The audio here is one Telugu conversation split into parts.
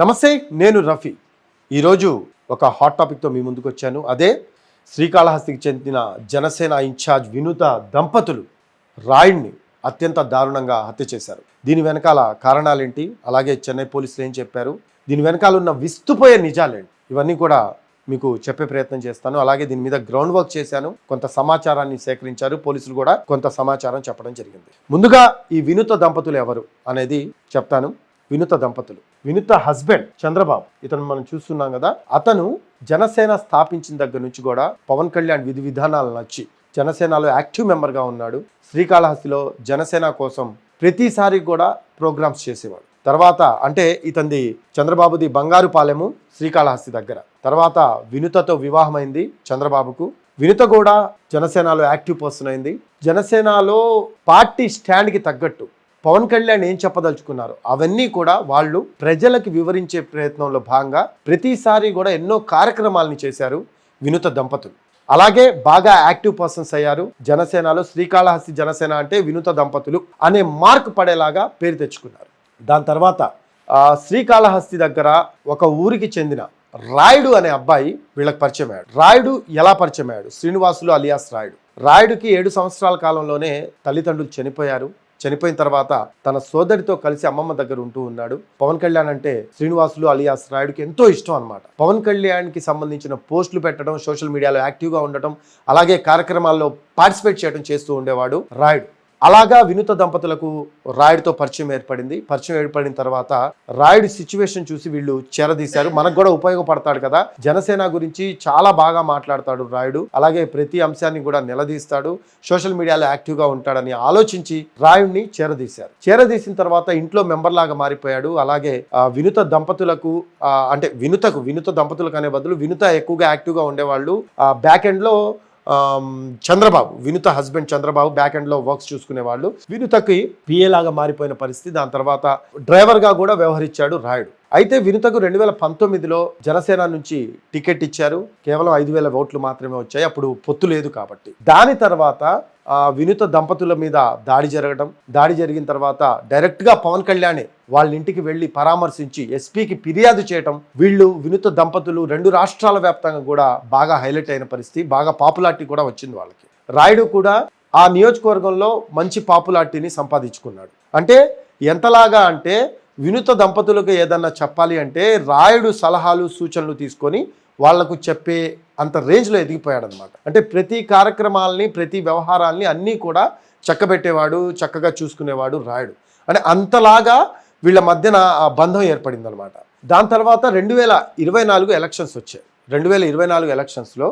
నమస్తే నేను రఫీ. ఈరోజు ఒక హాట్ టాపిక్తో మీ ముందుకు వచ్చాను. అదే శ్రీకాళహస్తికి చెందిన జనసేన ఇన్ఛార్జ్ వినూత దంపతులు రాయుడిని అత్యంత దారుణంగా హత్య చేశారు. దీని వెనకాల కారణాలేంటి? అలాగే చెన్నై పోలీసులు ఏం చెప్పారు? దీని వెనకాల ఉన్న విస్తుపోయే నిజాలేంటి? ఇవన్నీ కూడా మీకు చెప్పే ప్రయత్నం చేస్తాను. అలాగే దీని మీద గ్రౌండ్ వర్క్ చేశాను. కొంత సమాచారాన్ని సేకరించారు. పోలీసులు కూడా కొంత సమాచారం చెప్పడం జరిగింది. ముందుగా ఈ వినూత దంపతులు ఎవరు అనేది చెప్తాను. వినూత దంపతులు. వినుత హస్బెండ్ చంద్రబాబు. ఇతను మనం చూస్తున్నాం కదా అతను జనసేన స్థాపించిన దగ్గర నుంచి కూడా పవన్ కళ్యాణ్ విధి విధానాలు నచ్చి జనసేనలో యాక్టివ్ మెంబర్గా ఉన్నాడు. శ్రీకాళహస్తిలో జనసేన కోసం ప్రతిసారి కూడా ప్రోగ్రామ్స్ చేసేవాడు. తర్వాత అంటే ఇతంది చంద్రబాబుది బంగారు పాలెము శ్రీకాళహస్తి దగ్గర. తర్వాత వినుతతో వివాహమైంది చంద్రబాబుకు. వినుత కూడా జనసేనలో యాక్టివ్ పర్సన్ అయింది. జనసేనలో పార్టీ స్టాండ్కి తగ్గట్టు పవన్ కళ్యాణ్ ఏం చెప్పదలుచుకున్నారు? అవన్నీ కూడా వాళ్ళు ప్రజలకు వివరించే ప్రయత్నంలో భాగంగా ప్రతిసారి కూడా ఎన్నో కార్యక్రమాలని చేశారు వినుత దంపతులు. అలాగే బాగా యాక్టివ్ పర్సన్స్ అయ్యారు జనసేనలో శ్రీకాళహస్తి జనసేన అంటే వినుత దంపతులు అనే మార్క్ పడేలాగా పేరు తెచ్చుకున్నారు. దాని తర్వాత శ్రీకాళహస్తి దగ్గర ఒక ఊరికి చెందిన రాయుడు అనే అబ్బాయి వీళ్ళకి పరిచయం అయ్యాడు. రాయుడు ఎలా పరిచయం అయ్యాడు? శ్రీనివాసులు అలియాస్ రాయుడు. రాయుడుకి ఏడు సంవత్సరాల కాలంలోనే తల్లిదండ్రులు చనిపోయారు. చనిపోయిన తర్వాత తన సోదరితో కలిసి అమ్మమ్మ దగ్గర ఉంటూ ఉన్నాడు. పవన్ కళ్యాణ్ అంటే శ్రీనివాసులు అలియాస్ రాయుడికి ఎంతో ఇష్టం అనమాట పవన్ కళ్యాణ్కి సంబంధించిన పోస్టులు పెట్టడం సోషల్ మీడియాలో యాక్టివ్గా ఉండటం అలాగే కార్యక్రమాల్లో పార్టిసిపేట్ చేయడం చేస్తూ ఉండేవాడు రాయుడు. అలాగా వినుత దంపతులకు రాయుడితో పరిచయం ఏర్పడింది. పరిచయం ఏర్పడిన తర్వాత రాయుడు సిచ్యువేషన్ చూసి వీళ్ళు చేరదీశారు. మనకు కూడా ఉపయోగపడతాడు కదా. జనసేన గురించి చాలా బాగా మాట్లాడతాడు రాయుడు. అలాగే ప్రతి అంశాన్ని కూడా నిలదీస్తాడు. సోషల్ మీడియాలో యాక్టివ్గా ఉంటాడని ఆలోచించి రాయుడిని చేరదీశారు. చేరదీసిన తర్వాత ఇంట్లో మెంబర్ లాగా మారిపోయాడు. అలాగే వినుత దంపతులకు అంటే వినుతకు వినుత దంపతులకు అనే బదులు వినుత ఎక్కువగా యాక్టివ్గా ఉండేవాళ్ళు. బ్యాక్ ఎండ్లో చంద్రబాబు వినుత హస్బెండ్ చంద్రబాబు బ్యాక్ ఎండ్లో వర్క్స్ చూసుకునేవాళ్ళు. వినుతకి పిఏ లాగా మారిపోయిన పరిస్థితి దాని తర్వాత డ్రైవర్గా కూడా వ్యవహరించాడు రాయుడు. అయితే వినుతకు రెండు వేల పంతొమ్మిదిలో జనసేన నుంచి టికెట్ ఇచ్చారు. కేవలం ఐదు వేల ఓట్లు మాత్రమే వచ్చాయి అప్పుడు పొత్తు లేదు కాబట్టి. దాని తర్వాత వినుత దంపతుల మీద దాడి జరగడం దాడి జరిగిన తర్వాత డైరెక్ట్గా పవన్ కళ్యాణ్ వాళ్ళ ఇంటికి వెళ్ళి పరామర్శించి ఎస్పీకి ఫిర్యాదు చేయటం. వీళ్ళు వినుత దంపతులు రెండు రాష్ట్రాల వ్యాప్తంగా కూడా బాగా హైలైట్ అయిన పరిస్థితి బాగా పాపులారిటీ కూడా వచ్చింది వాళ్ళకి. రాయుడు కూడా ఆ నియోజకవర్గంలో మంచి పాపులారిటీని సంపాదించుకున్నాడు. అంటే ఎంతలాగా అంటే వినుత దంపతులకు ఏదన్నా చెప్పాలి అంటే రాయుడు సలహాలు సూచనలు తీసుకొని వాళ్ళకు చెప్పే అంత రేంజ్లో ఎదిగిపోయాడు అనమాట అంటే ప్రతి కార్యక్రమాలని ప్రతి వ్యవహారాల్ని అన్నీ కూడా చక్కబెట్టేవాడు చక్కగా చూసుకునేవాడు రాయుడు. అంటే అంతలాగా వీళ్ళ మధ్యన ఆ బంధం ఏర్పడింది అనమాట దాని తర్వాత రెండు వేల ఇరవై నాలుగు ఎలక్షన్స్ వచ్చాయి. రెండు వేల ఇరవై నాలుగు ఎలక్షన్స్లో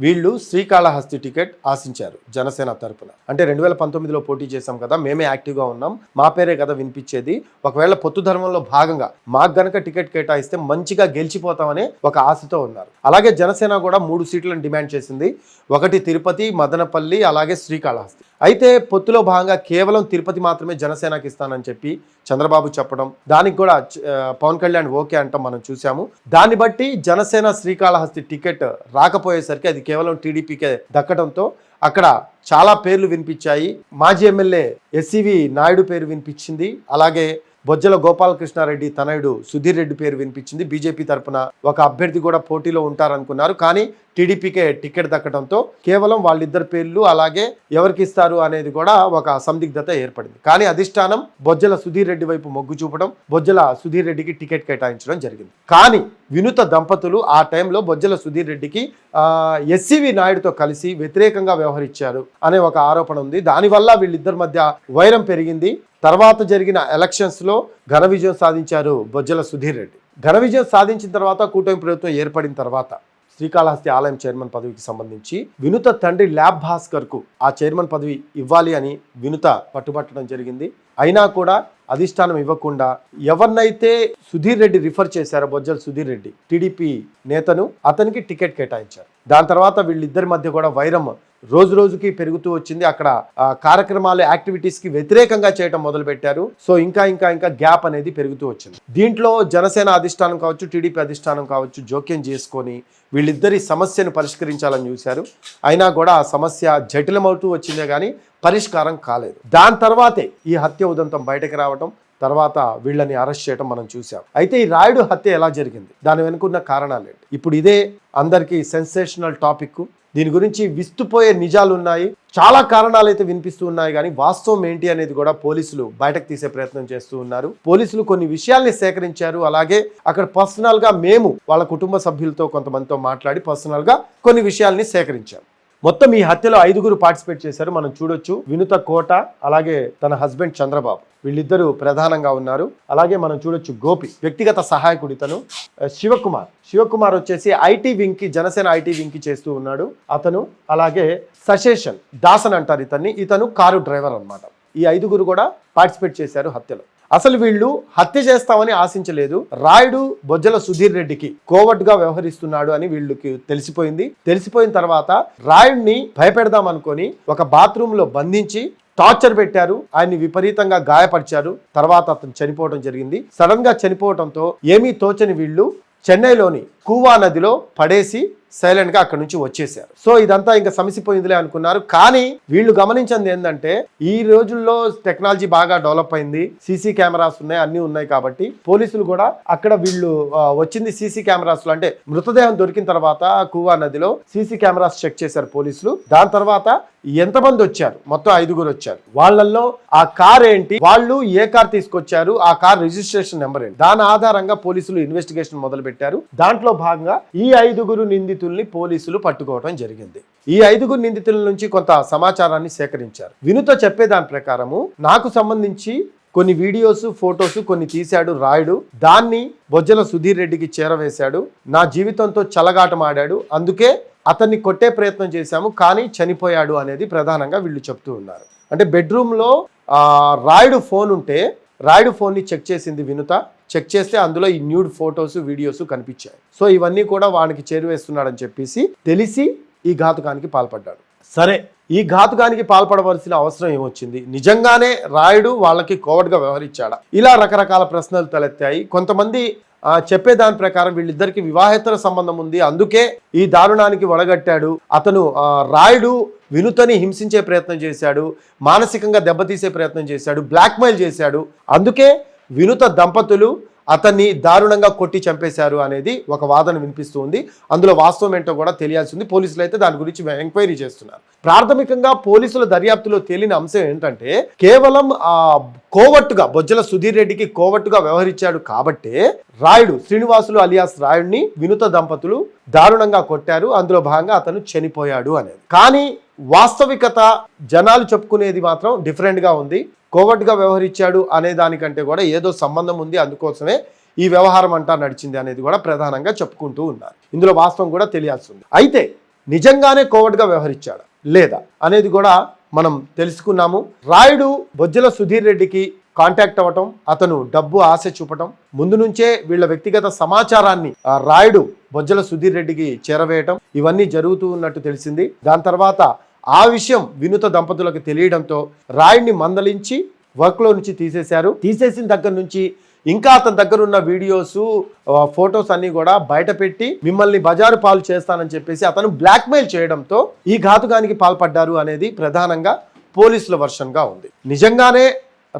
వీళ్ళు శ్రీకాళహస్తి టికెట్ ఆశించారు జనసేన తరపున. అంటే రెండు వేల పంతొమ్మిదిలో పోటీ చేశాం కదా మేమే యాక్టివ్గా ఉన్నాం మా పేరే కదా వినిపించేది. ఒకవేళ పొత్తు ధర్మంలో భాగంగా మాకు గనక టికెట్ కేటాయిస్తే మంచిగా గెలిచిపోతామనే ఒక ఆశతో ఉన్నారు. అలాగే జనసేన కూడా మూడు సీట్లను డిమాండ్ చేసింది. ఒకటి తిరుపతి మదనపల్లి అలాగే శ్రీకాళహస్తి. అయితే పొత్తులో భాగంగా కేవలం తిరుపతి మాత్రమే జనసేనకి ఇస్తానని చెప్పి చంద్రబాబు చెప్పడం దానికి కూడా పవన్ కళ్యాణ్ ఓకే అంటాం మనం చూసాము దాన్ని బట్టి జనసేన శ్రీకాళహస్తి టికెట్ రాకపోయేసరికి అది కేవలం టీడీపీకే దక్కడంతో అక్కడ చాలా పేర్లు వినిపించాయి. మాజీ ఎమ్మెల్యే ఎస్సివి నాయుడు పేరు వినిపించింది. అలాగే బొజ్జల గోపాలకృష్ణారెడ్డి తనయుడు సుధీర్ రెడ్డి పేరు వినిపించింది. బీజేపీ తరపున ఒక అభ్యర్థి కూడా పోటీలో ఉంటారనుకున్నారు. కానీ టీడీపీకే టికెట్ దక్కడంతో కేవలం వాళ్ళిద్దరు పేర్లు అలాగే ఎవరికి ఇస్తారు అనేది కూడా ఒక సందిగ్ధత ఏర్పడింది. కానీ అధిష్టానం బొజ్జల సుధీర్ రెడ్డి వైపు మొగ్గు చూపడం బొజ్జల సుధీర్ రెడ్డికి టికెట్ కేటాయించడం జరిగింది. కానీ వినుత దంపతులు ఆ టైంలో బొజ్జల సుధీర్ రెడ్డికి ఎస్సీవి నాయుడుతో కలిసి వ్యతిరేకంగా వ్యవహరించారు అనే ఒక ఆరోపణ ఉంది. దానివల్ల వీళ్ళిద్దరి మధ్య వైరం పెరిగింది. తర్వాత జరిగిన ఎలక్షన్స్లో ఘన విజయం సాధించారు బొజ్జల సుధీర్ రెడ్డి. ఘన విజయం సాధించిన తర్వాత కూటమి ప్రభుత్వం ఏర్పడిన తర్వాత శ్రీకాళహస్తి ఆలయం చైర్మన్ పదవికి సంబంధించి వినుత తండ్రి ల్యాబ్ భాస్కర్కు ఆ చైర్మన్ పదవి ఇవ్వాలి అని వినుత పట్టుబట్టడం జరిగింది. అయినా కూడా అధిష్టానం ఇవ్వకుండా ఎవరినైతే సుధీర్ రెడ్డి రిఫర్ చేశారో బొజ్జల సుధీర్ రెడ్డి టీడీపీ నేతను అతనికి టికెట్ కేటాయించారు. దాని తర్వాత వీళ్ళిద్దరి మధ్య కూడా వైరం రోజు రోజుకి పెరుగుతూ వచ్చింది. అక్కడ కార్యక్రమాలు యాక్టివిటీస్కి వ్యతిరేకంగా చేయడం మొదలు పెట్టారు సో ఇంకా ఇంకా ఇంకా గ్యాప్ అనేది పెరుగుతూ వచ్చింది. దీంట్లో జనసేన అధిష్టానం కావచ్చు టీడీపీ అధిష్టానం కావచ్చు జోక్యం చేసుకొని వీళ్ళిద్దరి సమస్యను పరిష్కరించాలని చూశారు. అయినా కూడా ఆ సమస్య జటిలమవుతూ వచ్చిందే కానీ పరిష్కారం కాలేదు. దాని తర్వాతే ఈ హత్య ఉదంతం బయటకు రావటం తర్వాత వీళ్ళని అరెస్ట్ చేయడం మనం చూసాం అయితే ఈ రాయుడు హత్య ఎలా జరిగింది? దాని వెనుకున్న కారణాలు ఏంటి? ఇప్పుడు ఇదే అందరికీ సెన్సేషనల్ టాపిక్ దీని గురించి విస్తుపోయే నిజాలు ఉన్నాయి. చాలా కారణాలు అయితే వినిపిస్తూ ఉన్నాయి కానీ వాస్తవం ఏంటి అనేది కూడా పోలీసులు బయటకు తీసే ప్రయత్నం చేస్తూ ఉన్నారు. పోలీసులు కొన్ని విషయాల్ని సేకరించారు. అలాగే అక్కడ పర్సనల్గా మేము వాళ్ళ కుటుంబ సభ్యులతో కొంతమందితో మాట్లాడి పర్సనల్గా కొన్ని విషయాల్ని సేకరించాం. మొత్తం ఈ హత్యలో ఐదుగురు పార్టిసిపేట్ చేశారు. మనం చూడొచ్చు. వినుత కోట అలాగే తన హస్బెండ్ చంద్రబాబు. వీళ్ళిద్దరూ ప్రధానంగా ఉన్నారు. అలాగే మనం చూడొచ్చు గోపి వ్యక్తిగత సహాయకుడు ఇతను. శివకుమార్. శివకుమార్ వచ్చేసి ఐటీ వింగ్కి జనసేన ఐటీ వింగ్కి చేస్తూ ఉన్నాడు అతను. అలాగే సశేషన్ దాసన్ అంటారు ఇతన్ని. ఇతను కారు డ్రైవర్ అన్నమాట. ఈ ఐదుగురు కూడా పార్టిసిపేట్ చేశారు హత్యలో. అసలు వీళ్ళు హత్య చేస్తామని ఆశించలేదు. రాయుడు బొజ్జల సుధీర్ రెడ్డికి కోవట్గా వ్యవహరిస్తున్నాడు అని వీళ్ళకి తెలిసిపోయింది. తెలిసిపోయిన తర్వాత రాయుడిని భయపెడదాం అనుకొని ఒక బాత్రూమ్లో బంధించి టార్చర్ పెట్టారు. ఆయన్ని విపరీతంగా గాయపరిచారు. తర్వాత అతను చనిపోవడం జరిగింది. సడన్గా చనిపోవడంతో ఏమీ తోచని వీళ్ళు చెన్నైలోని కూవా నదిలో పడేసి సైలెంట్గా అక్కడ నుంచి వచ్చేసారు సో ఇదంతా ఇంకా సమసిపోయిందిలే అనుకున్నారు. కానీ వీళ్ళు గమనించింది ఏంటంటే ఈ రోజుల్లో టెక్నాలజీ బాగా డెవలప్ అయింది. సీసీ కెమెరాస్ ఉన్నాయి అన్నీ ఉన్నాయి కాబట్టి పోలీసులు కూడా అక్కడ వీళ్ళు వచ్చింది సీసీ కెమెరాస్లో. అంటే మృతదేహం దొరికిన తర్వాత కూవా నదిలో సీసీ కెమెరాస్ చెక్ చేశారు పోలీసులు. దాని తర్వాత ఎంతమంది వచ్చారు? మొత్తం ఐదుగురు వచ్చారు. వాళ్ళల్లో ఆ కార్ ఏంటి? వాళ్ళు ఏ కార్ తీసుకొచ్చారు? ఆ కార్ రిజిస్ట్రేషన్ నెంబర్ ఏంటి? దాని ఆధారంగా పోలీసులు ఇన్వెస్టిగేషన్ మొదలు పెట్టారు దాంట్లో భాగంగా ఈ ఐదుగురు నిందితులు నిందితుల్ని పోలీసులు పట్టుకోవడం జరిగింది. ఈ ఐదుగురు నిందితుల నుంచి కొంత సమాచారాన్ని సేకరించారు. వినుతో చెప్పే దాని ప్రకారము నాకు సంబంధించి కొన్ని వీడియోస్ ఫొటోస్ కొన్ని తీశాడు రాయుడు. దాన్ని బొజ్జల సుధీర్ రెడ్డికి చేరవేశాడు. నా జీవితంతో చలగాటమాడాడు అందుకే అతన్ని కొట్టే ప్రయత్నం చేశాము కానీ చనిపోయాడు అనేది ప్రధానంగా వీళ్ళు చెప్తూ ఉన్నారు. అంటే బెడ్రూమ్లో రాయుడు ఫోన్ ఉంటే రాయుడు ఫోన్ని చెక్ చేసింది వినుత. చెక్ చేస్తే అందులో ఈ న్యూడ్ ఫొటోస్ వీడియోస్ కనిపించాయి. సో ఇవన్నీ కూడా వానికి చేరువేస్తున్నాడని చెప్పేసి తెలిసి ఈ ఘాతుకానికి పాల్పడ్డాడు. సరే ఈ ఘాతుకానికి పాల్పడవలసిన అవసరం ఏమొచ్చింది? నిజంగానే రాయుడు వాళ్ళకి కోవడ్గా వ్యవహరించాడా? ఇలా రకరకాల ప్రశ్నలు తలెత్తాయి. కొంతమంది చెప్పే దాని ప్రకారం వీళ్ళిద్దరికి వివాహేతర సంబంధం ఉంది. అందుకే ఈ దారుణానికి వడగట్టాడు. అతను రాయుడు వినుతని హింసించే ప్రయత్నం చేశాడు. మానసికంగా దెబ్బతీసే ప్రయత్నం చేశాడు. బ్లాక్మెయిల్ చేశాడు. అందుకే వినుత దంపతులు అతన్ని దారుణంగా కొట్టి చంపేశారు అనేది ఒక వాదన వినిపిస్తూ ఉంది అందులో వాస్తవం ఏంటో కూడా తెలియాల్సింది. పోలీసులు అయితే దాని గురించి ఎంక్వైరీ చేస్తున్నారు. ప్రాథమికంగా పోలీసుల దర్యాప్తులో తేలిన అంశం ఏంటంటే కేవలం ఆ కోవట్టుగా బొజ్జల సుధీర్ రెడ్డికి కోవట్టుగా వ్యవహరించాడు కాబట్టే రాయుడు శ్రీనివాసులు అలియాస్ రాయుడిని వినుత దంపతులు దారుణంగా కొట్టారు. అందులో భాగంగా అతను చనిపోయాడు అనేది. కానీ వాస్తవికత జనాలు చెప్పుకునేది మాత్రం డిఫరెంట్గా ఉంది. కోవట్గా వ్యవహరించాడు అనే దానికంటే కూడా ఏదో సంబంధం ఉంది. అందుకోసమే ఈ వ్యవహారం అంటా నడిచింది అనేది కూడా ప్రధానంగా చెప్పుకుంటూ ఉన్నారు. ఇందులో వాస్తవం కూడా తెలియాల్సి ఉంది అయితే నిజంగానే కోవట్గా వ్యవహరించాడు? లేదా? అనేది కూడా మనం తెలుసుకున్నాము. రాయుడు బొజ్జల సుధీర్ రెడ్డికి కాంటాక్ట్ అవ్వటం అతను డబ్బు ఆశ చూపటం ముందు నుంచే వీళ్ళ వ్యక్తిగత సమాచారాన్ని ఆ రాయుడు బొజ్జల సుధీర్ రెడ్డికి చేరవేయటం ఇవన్నీ జరుగుతూ ఉన్నట్టు తెలిసింది. దాని తర్వాత ఆ విషయం వినుత దంపతులకు తెలియడంతో రాయుడిని మందలించి వర్క్లో నుంచి తీసేశారు. తీసేసిన దగ్గర నుంచి ఇంకా అతని దగ్గర ఉన్న వీడియోస్ ఫొటోస్ అన్ని కూడా బయట పెట్టి మిమ్మల్ని బజారు పాలు చేస్తానని చెప్పేసి అతను బ్లాక్మెయిల్ చేయడంతో ఈ ఘాతుకానికి పాల్పడ్డారు అనేది ప్రధానంగా పోలీసుల వర్షన్గా ఉంది. నిజంగానే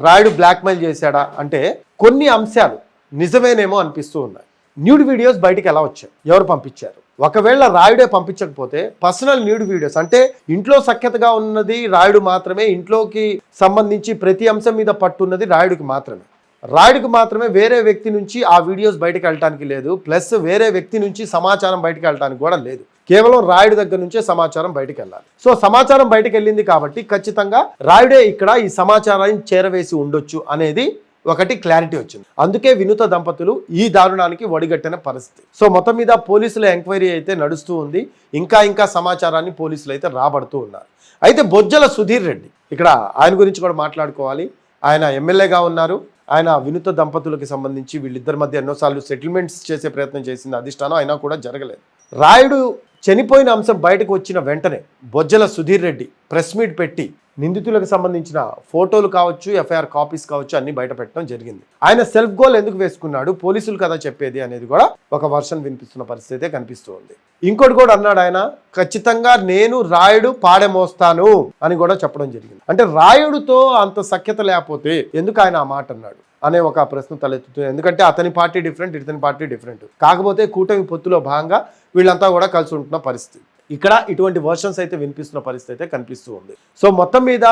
రాయుడు బ్లాక్మెయిల్ చేశాడా అంటే కొన్ని అంశాలు నిజమేనేమో అనిపిస్తూ ఉన్నాయి. న్యూడ్ వీడియోస్ బయటికి ఎలా వచ్చాయి? ఎవరు పంపించారు? ఒకవేళ రాయుడే పంపించకపోతే పర్సనల్ న్యూడ్ వీడియోస్ అంటే ఇంట్లో సఖ్యతగా ఉన్నది రాయుడు మాత్రమే ఇంట్లోకి సంబంధించి ప్రతి అంశం మీద పట్టున్నది రాయుడికి మాత్రమే. రాయుడికి మాత్రమే వేరే వ్యక్తి నుంచి ఆ వీడియోస్ బయటకు వెళ్ళటానికి లేదు ప్లస్ వేరే వ్యక్తి నుంచి సమాచారం బయటకు వెళ్ళటానికి కూడా లేదు. కేవలం రాయుడు దగ్గర నుంచే సమాచారం బయటకు వెళ్ళాలి సో సమాచారం బయటకు వెళ్ళింది కాబట్టి ఖచ్చితంగా రాయుడే ఇక్కడ ఈ సమాచారాన్ని చేరవేసి ఉండొచ్చు అనేది ఒకటి క్లారిటీ వచ్చింది. అందుకే వినుత దంపతులు ఈ దారుణానికి ఒడిగట్టిన పరిస్థితి. సో మొత్తం మీద పోలీసుల ఎంక్వైరీ అయితే నడుస్తూ ఉంది. ఇంకా ఇంకా సమాచారాన్ని పోలీసులు అయితే రాబడుతూ ఉన్నారు. అయితే బొజ్జల సుధీర్ రెడ్డి ఇక్కడ ఆయన గురించి కూడా మాట్లాడుకోవాలి. ఆయన ఎమ్మెల్యేగా ఉన్నారు. ఆయన వినుత దంపతులకు సంబంధించి వీళ్ళిద్దరి మధ్య ఎన్నోసార్లు సెటిల్మెంట్స్ చేసే ప్రయత్నం చేసింది. అధిష్టానం అయినా కూడా జరగలేదు. రాయుడు చనిపోయిన అంశం బయటకు వచ్చిన వెంటనే బొజ్జల సుధీర్ రెడ్డి ప్రెస్ మీట్ పెట్టి నిందితులకు సంబంధించిన ఫోటోలు కావచ్చు ఎఫ్ఐఆర్ కాపీస్ కావచ్చు అన్ని బయట పెట్టడం జరిగింది. ఆయన సెల్ఫ్ గోల్ ఎందుకు వేసుకున్నాడు పోలీసులు కదా చెప్పేది అనేది కూడా ఒక వర్షన్ వినిపిస్తున్న పరిస్థితి అయితే కనిపిస్తూ ఉంది. ఇంకోటి కూడా అన్నాడు ఆయన ఖచ్చితంగా నేను రాయుడు పాడెమోస్తాను అని కూడా చెప్పడం జరిగింది. అంటే రాయుడుతో అంత సఖ్యత లేకపోతే ఎందుకు ఆయన ఆ మాట అన్నాడు? అనే ఒక ప్రశ్న తలెత్తుతుంది ఎందుకంటే అతని పార్టీ డిఫరెంట్ ఇతని పార్టీ డిఫరెంట్. కాకపోతే కూటమి పొత్తులో భాగంగా వీళ్ళంతా కూడా కలిసి ఉంటున్న పరిస్థితి. ఇక్కడ ఇటువంటి వర్షన్స్ అయితే వినిపిస్తున్న పరిస్థితి అయితే కనిపిస్తూ ఉంది. సో మొత్తం మీద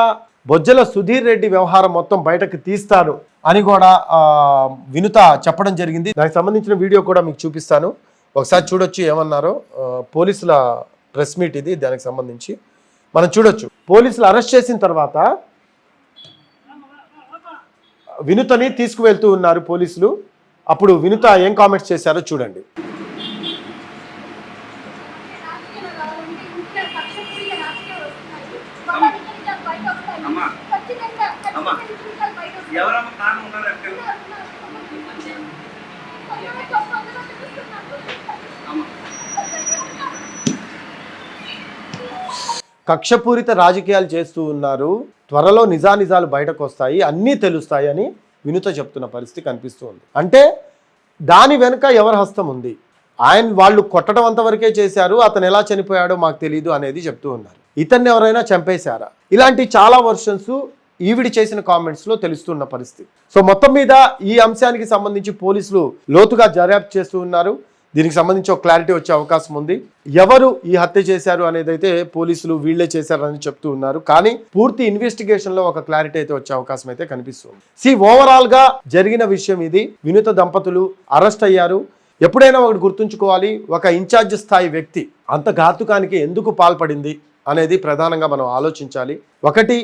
బొజ్జల సుధీర్ రెడ్డి వ్యవహారం మొత్తం బయటకు తీస్తారు అని కూడా వినుత చెప్పడం జరిగింది. దానికి సంబంధించిన వీడియో కూడా మీకు చూపిస్తాను. ఒకసారి చూడొచ్చు ఏమన్నారో. పోలీసుల ప్రెస్ మీట్ ఇది దానికి సంబంధించి. మనం చూడొచ్చు. పోలీసులు అరెస్ట్ చేసిన తర్వాత వినుతని తీసుకువెళ్తూ ఉన్నారు పోలీసులు. అప్పుడు వినుత ఏం కామెంట్స్ చేశారో చూడండి. ఎవరమ్మ కారణం ఉన్నారు కక్షపూరిత రాజకీయాలు చేస్తూ ఉన్నారు. త్వరలో నిజానిజాలు బయటకు వస్తాయి అన్నీ తెలుస్తాయి అని వినుత చెప్తున్న పరిస్థితి కనిపిస్తూ ఉంది అంటే దాని వెనుక ఎవరి హస్తం ఉంది? ఆయన వాళ్ళు కొట్టడం అంతవరకే చేశారు. అతను ఎలా చనిపోయాడో మాకు తెలియదు అనేది చెప్తూ ఉన్నారు. ఇతన్ని ఎవరైనా చంపేశారా? ఇలాంటి చాలా వర్షన్స్ ఈవిడి చేసిన కామెంట్స్లో తెలుస్తున్న పరిస్థితి. సో మొత్తం మీద ఈ అంశానికి సంబంధించి పోలీసులు లోతుగా దర్యాప్తు చేస్తూ ఉన్నారు. దీనికి సంబంధించి ఒక క్లారిటీ వచ్చే అవకాశం ఉంది. ఎవరు ఈ హత్య చేశారు అనేది అయితే పోలీసులు వీళ్ళే చేశారని చెప్తూ ఉన్నారు. కానీ పూర్తి ఇన్వెస్టిగేషన్లో ఒక క్లారిటీ అయితే వచ్చే అవకాశం అయితే కనిపిస్తుంది. సి ఓవరాల్గా జరిగిన విషయం ఇది. వినుత దంపతులు అరెస్ట్ అయ్యారు. ఎప్పుడైనా ఒకటి గుర్తుంచుకోవాలి ఒక ఇన్ఛార్జ్ స్థాయి వ్యక్తి అంత ఘాతుకానికి ఎందుకు పాల్పడింది అనేది ప్రధానంగా మనం ఆలోచించాలి. ఒకటి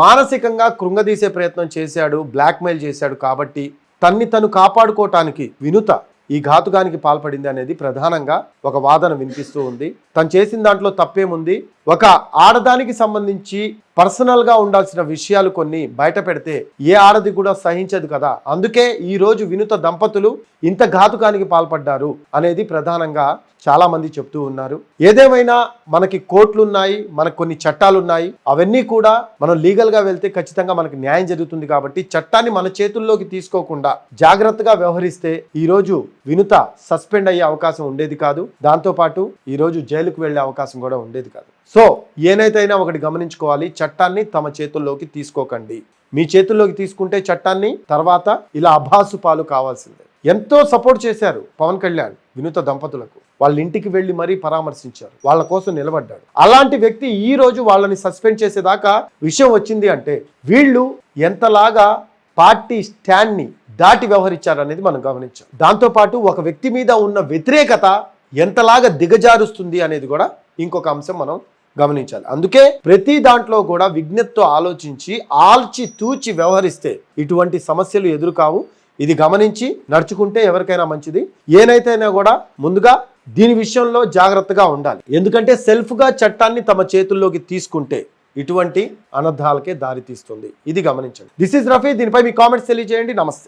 మానసికంగా కృంగదీసే ప్రయత్నం చేశాడు బ్లాక్మెయిల్ చేశాడు కాబట్టి తన్ని తను కాపాడుకోవటానికి వినుత ఈ ఘాతుకానికి పాల్పడింది అనేది ప్రధానంగా ఒక వాదన వినిపిస్తూ ఉంది. తను చేసిన దాంట్లో తప్పేముంది? ఒక ఆడదానికి సంబంధించి పర్సనల్గా ఉండాల్సిన విషయాలు కొన్ని బయట పెడితే ఏ ఆడది కూడా సహించదు కదా. అందుకే ఈరోజు వినుత దంపతులు ఇంత ఘాతుకానికి పాల్పడ్డారు అనేది ప్రధానంగా చాలామంది చెప్తూ ఉన్నారు. ఏదేమైనా మనకి కోర్టులున్నాయి మనకు కొన్ని చట్టాలు ఉన్నాయి అవన్నీ కూడా మనం లీగల్గా వెళ్తే ఖచ్చితంగా మనకు న్యాయం జరుగుతుంది కాబట్టి చట్టాన్ని మన చేతుల్లోకి తీసుకోకుండా జాగ్రత్తగా వ్యవహరిస్తే ఈరోజు వినుత సస్పెండ్ అయ్యే అవకాశం ఉండేది కాదు. దాంతోపాటు ఈరోజు జైలుకు వెళ్ళే అవకాశం కూడా ఉండేది కాదు. సో ఏనైతేనా ఒకటి గమనించుకోవాలి. చట్టాన్ని తమ చేతుల్లోకి తీసుకోకండి. మీ చేతుల్లోకి తీసుకుంటే చట్టాన్ని తర్వాత ఇలా అభాసు పాలు కావాల్సిందే. ఎంతో సపోర్ట్ చేశారు పవన్ కళ్యాణ్ వినూత దంపతులకు. వాళ్ళ ఇంటికి వెళ్ళి మరీ పరామర్శించారు. వాళ్ళ కోసం నిలబడ్డాడు. అలాంటి వ్యక్తి ఈ రోజు వాళ్ళని సస్పెండ్ చేసేదాకా విషయం వచ్చింది అంటే వీళ్ళు ఎంతలాగా పార్టీ స్టాండ్ని దాటి వ్యవహరించారనేది మనం గమనించాం. దాంతోపాటు ఒక వ్యక్తి మీద ఉన్న వ్యతిరేకత ఎంతలాగా దిగజారుస్తుంది అనేది కూడా ఇంకొక అంశం మనం గమనించాలి. అందుకే ప్రతి దాంట్లో కూడా విజ్ఞతతో ఆలోచించి ఆల్చి తూచి వ్యవహరిస్తే ఇటువంటి సమస్యలు ఎదురుకావు. ఇది గమనించి నడుచుకుంటే ఎవరికైనా మంచిది. ఏనైతేనే కూడా ముందుగా దీని విషయంలో జాగ్రత్తగా ఉండాలి. ఎందుకంటే సెల్ఫ్గా చట్టాన్ని తమ చేతుల్లోకి తీసుకుంటే ఇటువంటి అనర్థాలకే దారి తీస్తుంది. ఇది గమనించండి. This is Rafi. దీనిపై మీ కామెంట్స్ తెలియజేయండి. నమస్తే.